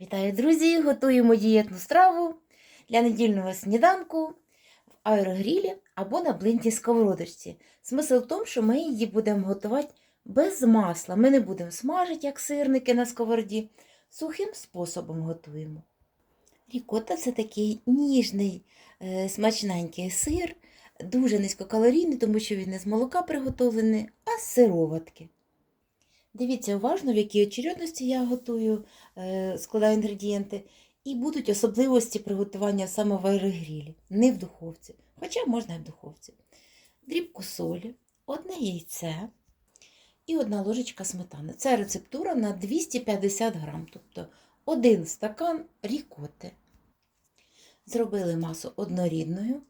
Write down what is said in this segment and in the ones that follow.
Вітаю, друзі! Готуємо дієтну страву для недільного сніданку в аерогрілі або на блинтій сковородочці. Смисл в тому, що ми її будемо готувати без масла. Ми не будемо смажити, як сирники на сковороді. Сухим способом готуємо. Рікота це такий ніжний, е, смачненький сир, дуже низькокалорійний, тому що він не з молока приготовлений, а з сироватки. Дивіться уважно, в якій очередності я готую, е, складаю інгредієнти, і будуть особливості приготування саме в аерогрілі, не в духовці, хоча можна і в духовці. Дрібку солі, одне яйце і одна ложечка сметани. Це рецептура на 250 грам, тобто один стакан рікоти. Зробили масу однорідною.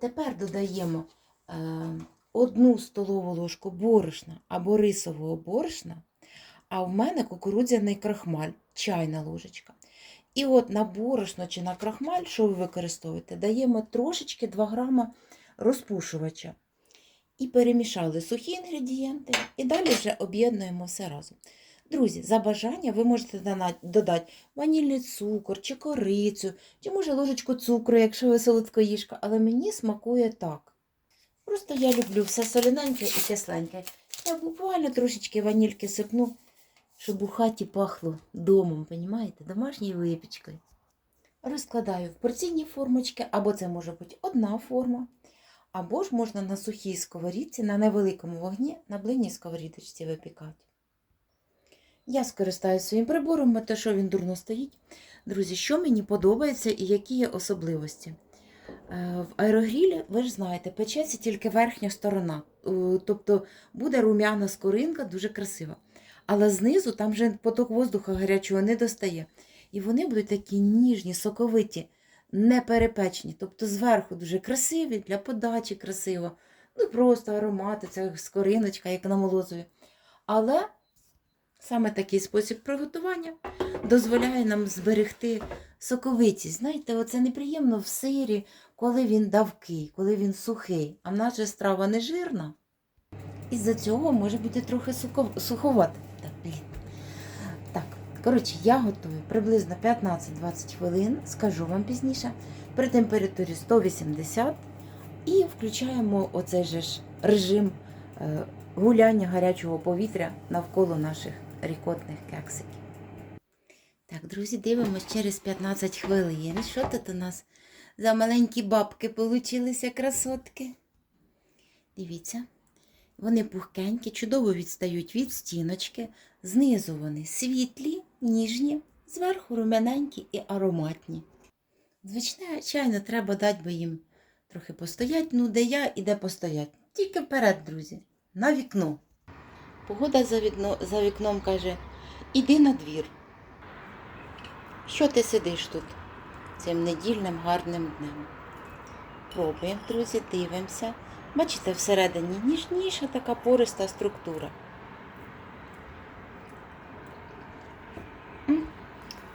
Тепер додаємо е, одну столову ложку борошна або рисового борошна, а в мене кукурудзяний крахмаль, чайна ложечка. І от на борошно чи на крахмаль, що ви використовуєте, даємо трошечки 2 грама розпушувача. І перемішали сухі інгредієнти, і далі вже об'єднуємо все разом. Друзі, за бажання ви можете додати ванільний цукор чи корицю, чи може ложечку цукру, якщо ви солодкоїжка, але мені смакує так. Просто я люблю все соліненьке і кисленьке. Я буквально трошечки ванільки сипну, щоб у хаті пахло домом, понімаєте, домашньою випічкою. Розкладаю в порційні формочки, або це може бути одна форма, або ж можна на сухій сковорідці, на невеликому вогні, на блинній сковорідочці випікати. Я скористаюся своїм прибором, те, що він дурно стоїть. Друзі, що мені подобається і які є особливості? Е, В аерогрілі, ви ж знаєте, печеться тільки верхня сторона. Е, Тобто буде рум'яна скоринка, дуже красива. Але знизу там вже поток воздуха гарячого не достає. І вони будуть такі ніжні, соковиті, не перепечені. Тобто зверху дуже красиві, для подачі красиво. Ну просто аромати, це скориночка, як на молозові. Але саме такий спосіб приготування дозволяє нам зберегти соковитість. Знаєте, оце неприємно в сирі, коли він давкий, коли він сухий, а же страва не жирна. Із-за цього може бути трохи сухо- суховата. Так, блін. Так, коротше, я готую приблизно 15-20 хвилин, скажу вам пізніше, при температурі 180 і включаємо оцей же ж режим е, гуляння гарячого повітря навколо наших рікотних кексиків. Так, друзі, дивимось через 15 хвилин. Що тут у нас за маленькі бабки получилися красотки? Дивіться, вони пухкенькі, чудово відстають від стіночки. Знизу вони світлі, ніжні, зверху рум'яненькі і ароматні. Звичайно, треба дати би їм трохи постоять, ну де я і де постоять. Тільки вперед, друзі, на вікно. Погода за, вікно, за вікном каже: іди на двір. Що ти сидиш тут цим недільним гарним днем? Пробуємо, друзі, дивимося. Бачите, всередині ніжніша така пориста структура.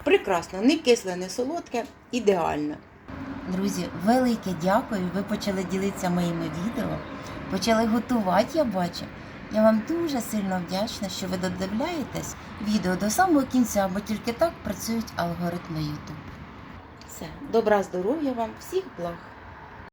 Прекрасно, не кисле, не солодке, ідеально. Друзі, велике дякую. Ви почали ділитися моїми відео, почали готувати, я бачу. Я вам дуже сильно вдячна, що ви додивляєтесь відео до самого кінця, бо тільки так працюють алгоритми YouTube. Все, добра здоров'я вам, всіх благ!